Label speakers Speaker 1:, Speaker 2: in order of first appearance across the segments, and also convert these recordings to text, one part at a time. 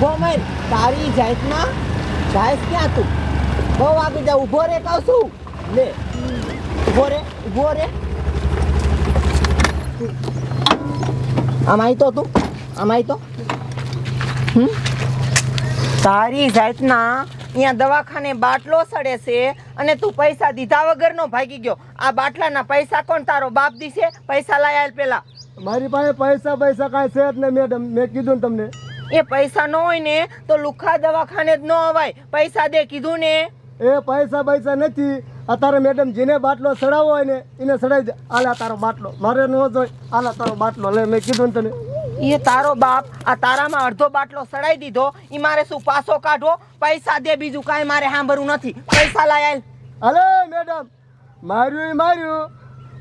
Speaker 1: ઊભો મર તારી જાતના જાયસ ક્યાં તું? બહુ આગળ જા ઊભો રે કહું છું. લે. ઊભો રે ઊભો રે. આમ આવી તો તું. આમ આઈ તો. તારી જાતના અહીંયા દવાખાને બાટલો સડે છે અને તું પૈસા દીધા વગરનો ભાગી ગયો. આ બાટલાના પૈસા કોણ તારો બાપ દીશે? પૈસા લાયા પેલા.
Speaker 2: મારી પાસે પૈસા પૈસા કાંઈ છે જ નહીં, મેડમ. મેં કીધું ને તમને.
Speaker 1: એ પૈસા ન હોય ને તો લુખા દવાખાને જ ન અવાય. પૈસા દે કીધું ને.
Speaker 2: એ પૈસા પૈસા નથી. અત્યારે મેડમ જેને બાટલો ચડાવવો હોય ને એને ચડાવી દે. આલા તારો બાટલો. મારે ન જોઈ આલા તારો બાટલો. લે મેં કીધું ને તને.
Speaker 1: એ તારો બાપ આ તારામાં અડધો બાટલો સડાઈ દીધો. એ મારે શું પાસો કાઢો પૈસા દે બીજું કાંઈ મારે સાંભળવું નથી. પૈસા લાય
Speaker 2: અલે મેડમ માર્યું માર્યું.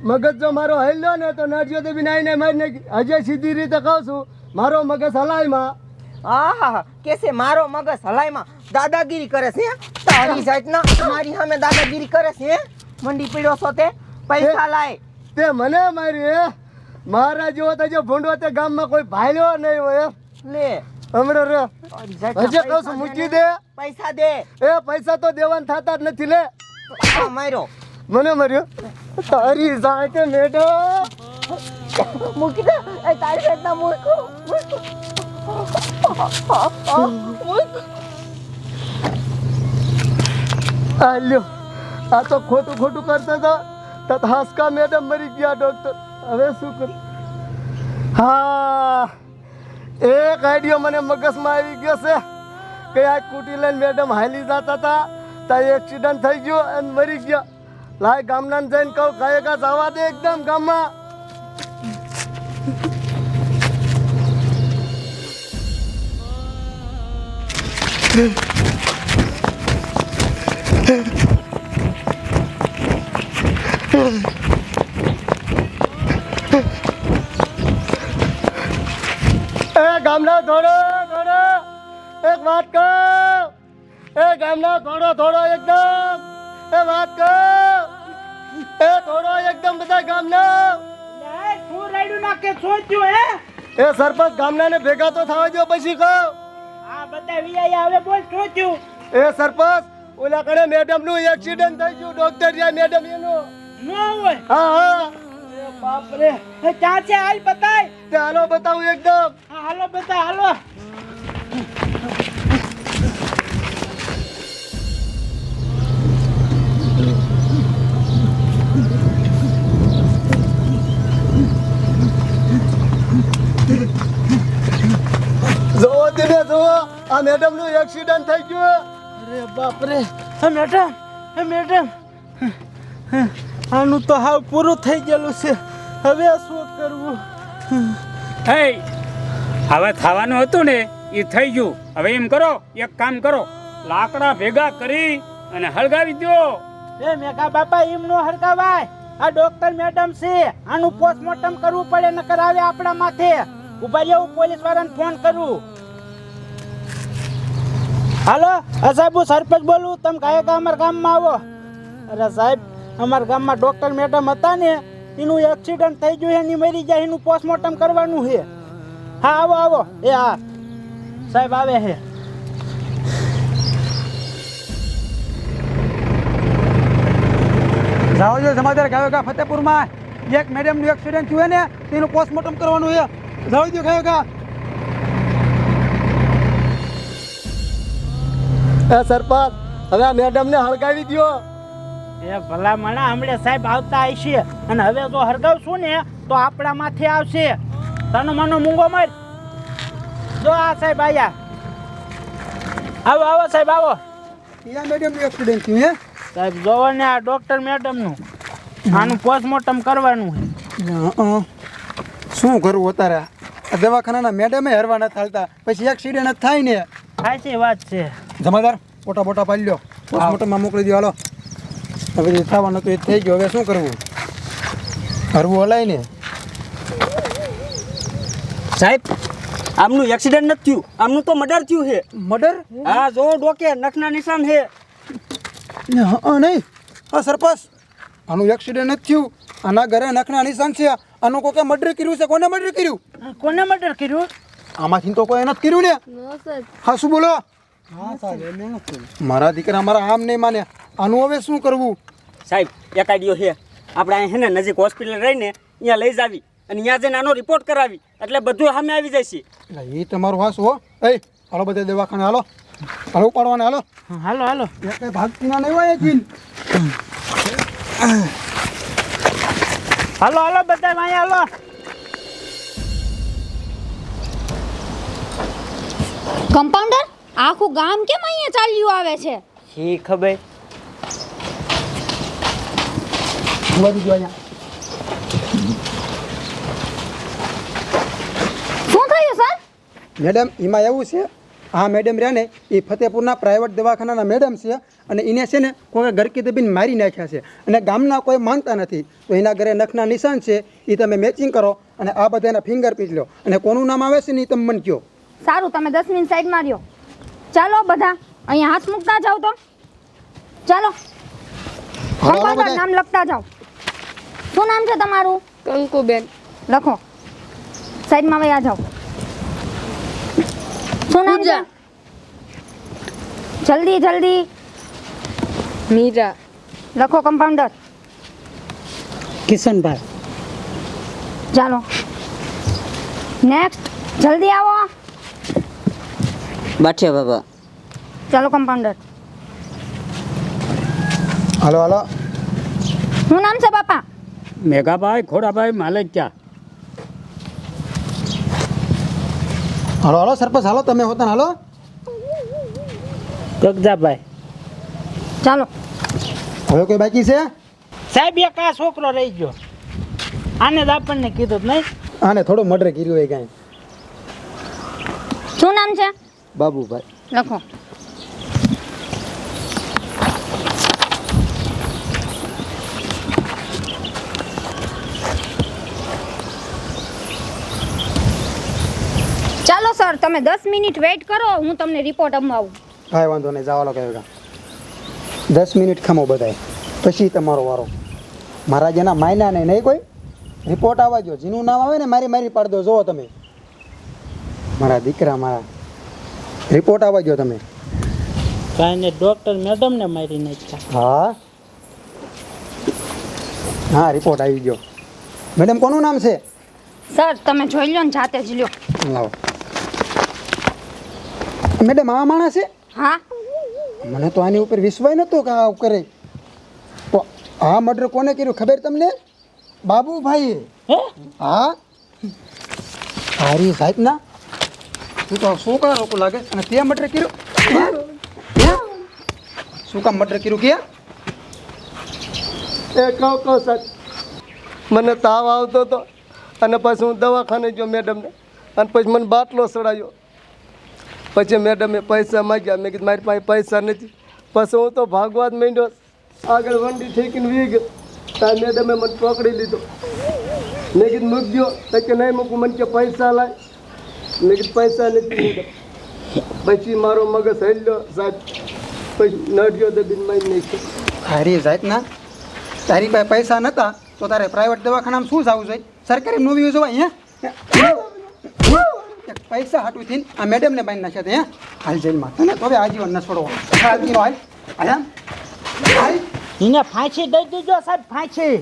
Speaker 2: મગજ જો મારો હલ્યો ને તો તો બી નાઈને મારી નાખી. હજે સીધી રીતે કહું છું. મારો મગજ હલાયમાં.
Speaker 1: આહા કે છે મારો મગજ હલાઈમાં દાદાગીરી કરે છે તારી જાતના મારી સામે દાદાગીરી કરે છે મંડી પીડ્યો છો તે? પૈસા લાય.
Speaker 2: તે મને મારી હે? મારા જેવો તો જો ભૂંડો તે ગામમાં કોઈ ભાઈલો નહીં હોય
Speaker 1: લે.
Speaker 2: હમણાં રે. હજે કહું છું મૂકી
Speaker 1: દે. પૈસા દે.
Speaker 2: એ પૈસા તો દેવાન થતા જ નથી લે.
Speaker 1: માર્યો.
Speaker 2: મને માર્યો. તારી જાતે મેડો
Speaker 1: મૂકી દે. તારી જાતના મૂકો મૂકો.
Speaker 2: આલ્યો આ તો ખોટું ખોટું કરતા હતા. તત હાસકા મેડમ મરી ગયા ડોક્ટર હવે શું કરું? હા, એક આઈડિયો મને મગજમાં આવી ગયો છે. કે આ કુટી લઈને મેડમ હાલી જતા હતા, ત્યાં એક્સિડન્ટ થઈ ગયો અને મરી ગયા. લાય ગામના જઈને કહું કાંઈ કા જવા દે એકદમ ગામમાં. એ ગામના થોડો થોડો એક વાત કહો. એ ગામના થોડો થોડો એકદમ. એ વાત કહો. એ થોડો એકદમ બધા ગામના.
Speaker 3: શું રાયડું નાખે સોચ્યું હે?
Speaker 2: એ સરપંચ ગામના ને ભેગા તો થવા દો પછી કહું.
Speaker 3: આ બધા વીઆઈ આવે બોલ સોચ્યું
Speaker 2: એ સરપંચ ઓલા કણે મેડમનું એક્સિડન્ટ થઈ ગયું ડોક્ટર જ્યાં મેડમ એનું.
Speaker 3: ન હોય?
Speaker 2: હા હા.
Speaker 3: બાપ રે ક્યાં છે? હાલ બતાય.
Speaker 2: તે હાલો બતાવું એકદમ.
Speaker 3: હા હાલો બતા હાલો.
Speaker 2: મેડમનું એક્સિડન્ટ થઈ ગયું.
Speaker 3: અરે બાપ રે હે મેડમ. હે મેડમ આનું તો હાવ પૂરું થઈ ગયેલું છે. હવે શું કરવું?
Speaker 4: હે. હવે થવાનું હતું ને એ થઈ ગયું. હવે એમ કરો એક કામ કરો. લાકડા ભેગા કરી અને હળગાવી દો
Speaker 3: એ મેઘા બાપા એમ નો હળગાવાય. આ ડોક્ટર મેડમ છે. આનું પોસ્ટમોર્ટમ કરવું પડે નકર કરાવે આપણા માથે. ઊભા રહો હું પોલીસ વાળાને ફોન કરું. હાલો? સાહેબ, હું સરપંચ બોલું. તમે કાંઈ કા અમારા ગામમાં આવો. અરે સાહેબ, અમારા ગામમાં ડૉક્ટર મેડમ હતા ને, એનું એક્સિડન્ટ થઈ ગયું એની મરી જાય એનું પોસ્ટમોર્ટમ કરવાનું છે. હા, આવો આવો. એ, હા. સાહેબ, આવે છે.
Speaker 5: જાવજો સમાચાર ગાયો કા ફતેપુરમાં. એક મેડમનું એક્સિડન્ટ થયું ને તેનું પોસ્ટમોર્ટમ કરવાનું છે. જાવજો ગાયો કા
Speaker 2: એ સરપંચ હવે આ મેડમ ને હળગાવી દ્યો.
Speaker 3: એ ભલા મણા હમણે સાહેબ આવતા હશે અને હવે જો હળગાવશું ને તો આપણા માથે આવશે. તનો મનો મૂંગો મર. જો આ સાહેબ આયા. આવો આવો સાહેબ આવો.
Speaker 5: ત્યાં મેડમનું એક્સિડન્ટ થયું હે?
Speaker 3: સાહેબ જોવો ને આ ડોક્ટર મેડમનું. આનું પોસ્ટમોર્ટમ કરવાનું
Speaker 5: હે શું કરવું અત્યારે? આ દવાખાનાના મેડમે હરવા નથી હાલતા. પછી એક્સિડન્ટ થાય ને.
Speaker 3: સાચી વાત છે.
Speaker 5: જમાદાર? ફોટા બોટા પાડી લ્યો. પોસ્ટમોર્ટમમાં મોકલી દો હાલો. હવે જે થવાનું હતું એ થઈ ગયું. હવે શું કરવું? હરવું હલાય ને.
Speaker 6: સાહેબ આમનું એક્સિડન્ટ નથી થયું. આમનું તો મર્ડર થયું છે.
Speaker 5: મર્ડર
Speaker 6: હા જો ડોકે નખના નિશાન છે.
Speaker 5: હા નહીં. હા સરપંચ. આનું એક્સિડન્ટ નથી થયું. આના ઘરે નખના નિશાન છે. આનું કોકે મર્ડર કર્યું છે? કોને મર્ડર કર્યું?
Speaker 3: કોને મર્ડર કર્યું?
Speaker 5: આમાંથી તો કોઈ નથી કર્યું ને. હા શું બોલો? મારા દીકરા મારા આમ નહીં માન્યા. આનું હવે શું કરવું?
Speaker 6: સાહેબ એક આઈડિયો છે. આપણે અહીં હે ને નજીક હોસ્પિટલ રહીને અહીંયા લઈ જાવી અને ત્યાં જઈને આનો રિપોર્ટ કરાવી. એટલે બધું સામે આવી જશે.
Speaker 5: એટલે એ તમારું વાસ હો. એ હાલો બધા દવાખાને હાલો. હાલો ઉપાડવાને હાલો.
Speaker 3: હાલો હાલો.
Speaker 5: એ કઈ ભાગતી ના નહીં હોય જીન
Speaker 3: હાલો હાલો બધા અહીંયા હાલો.
Speaker 7: કમ્પાઉન્ડર આખું ગામ કેમ અહીંયા ચાલ્યું આવે છે?
Speaker 1: શી ખબર.
Speaker 5: વધી ગયો અહીંયા
Speaker 7: શું થયું સર
Speaker 5: મેડમ એમાં એવું છે આ મેડમ રહ્યા ને એ ફતેપુરના પ્રાઇવેટ દવાખાનાના મેડમ છે અને એને છે ને કોઈ ગરકી દબીને મારી નાખ્યા છે. અને ગામના કોઈ માનતા નથી. તો એના ઘરે નખના નિશાન છે એ તમે મેચિંગ કરો અને આ બધાના ફિંગર પ્રિન્ટ લો. અને કોનું નામ આવે છે ને એ તમે મને કહો.
Speaker 7: સારું તમે દસ મિનિટ સાઈડમાં માર્યો ચાલો બધા અહીંયા હાથ મૂકતા જાઓ તો. ચાલો.
Speaker 5: હાલો,
Speaker 7: કમ્પાઉન્ડર
Speaker 5: બધા.
Speaker 7: નામ લખતા જાઓ. શું નામ છે તમારું?
Speaker 8: કંકુબેન.
Speaker 7: લખો. સાઈડમાં વયા જાઓ. શું નામ છે?
Speaker 8: પૂજા.
Speaker 7: જલ્દી જલ્દી.
Speaker 8: મીરા.
Speaker 7: લખો કમ્પાઉન્ડર
Speaker 3: કિશનભાઈ.
Speaker 7: ચાલો. નેક્સ્ટ જલ્દી આવો.
Speaker 6: બાઠિયા બાબા
Speaker 7: ચાલો કમ્પાઉન્ડર
Speaker 5: હાલો હાલો
Speaker 7: શું નામ છે બાપા
Speaker 4: મેઘાભાઈ ખોડાભાઈ માલેકિયા
Speaker 5: હાલો હાલો સરપંચ હાલો તમે હોતા ને હાલો?
Speaker 3: ગગજાભાઈ
Speaker 7: ચાલો
Speaker 5: હવે કોઈ બાકી છે?
Speaker 3: સાહેબ એક આ છોકરો રહી ગયો. આને જ આપણને કીધું જ નહીં.
Speaker 5: આને થોડો મર્ડર કર્યું હોય કાંઈ.
Speaker 7: શું નામ છે?
Speaker 5: બાબુભાઈ.
Speaker 7: લખો. ચાલો સર તમે દસ મિનિટ વેઇટ કરો હું તમને રિપોર્ટ અપાવું
Speaker 5: કાંઈ વાંધો નહીં જવા લો કહેવાય દસ મિનિટ ખમો બધાય. પછી તમારો વારો. મારા જેના માયના નહીં નહીં કોઈ રિપોર્ટ આવવા જો જેનું નામ આવે ને મારી મારી પાડ દો જુઓ તમે. મારા દીકરા મારા રિપોર્ટ આવવા જો તમે.
Speaker 3: કાંઈ ડૉક્ટર મેડમને મારી નાખ્યા.
Speaker 5: હા? હા રિપોર્ટ આવી ગયો મેડમ કોનું નામ છે?
Speaker 7: સર તમે જોઈ લો ને જાતે જ લ્યો.
Speaker 5: લાવો મેડમ આ માણસ છે?
Speaker 7: હા.
Speaker 5: મને તો આની ઉપર વિશ્વાસ નહોતો કે આ કરે. તો આ મર્ડર કોને કર્યું? ખબર તમને? બાબુભાઈ
Speaker 3: હે?
Speaker 5: હા. હારી સાહેબના તું તો છોકરા લોકો લાગે અને તે મટર કર્યું? સુકા મટર શું કર્યું કે?
Speaker 2: એ કહો કહો સાહેબ. મને તાવ આવતો હતો અને પછી હું દવાખાને ગયો મેડમને. અને પછી મને બાટલો સડાયો. પછી મેડમે પૈસા માગ્યા. મેં કીધું, મારી પાસે પૈસા નથી. પછી હું તો ભાગવા જ માંડ્યો. આગળ વંડી ઠેકીને વી ગયો. ત્યાં મેડમે મને પકડી લીધો. મેં કીધું મૂક્યો તો કે, નહીં મૂકું. મને કે, પૈસા લાય. મેં પૈસા નથી પછી મારો મગજ હેલ્યો સાહેબ. પછી નડ્યો દબીને મારી નાખ્યો.
Speaker 5: હારી સાહેબના તારી પાસે પૈસા નહોતા તો તારે પ્રાઇવેટ દવાખાનામાં શું જવું જોઈએ સરકારી મૂવી જોવા હે પૈસા હાટું થઈને આ મેડમને બાંધી નાખ્યા હતા, હે? હાલ જેલમાં. તને તો હવે આજીવન ન છોડવો હાલ હાલ.
Speaker 3: એને ફાંસી દઈ દીધો સાહેબ ફાંસી.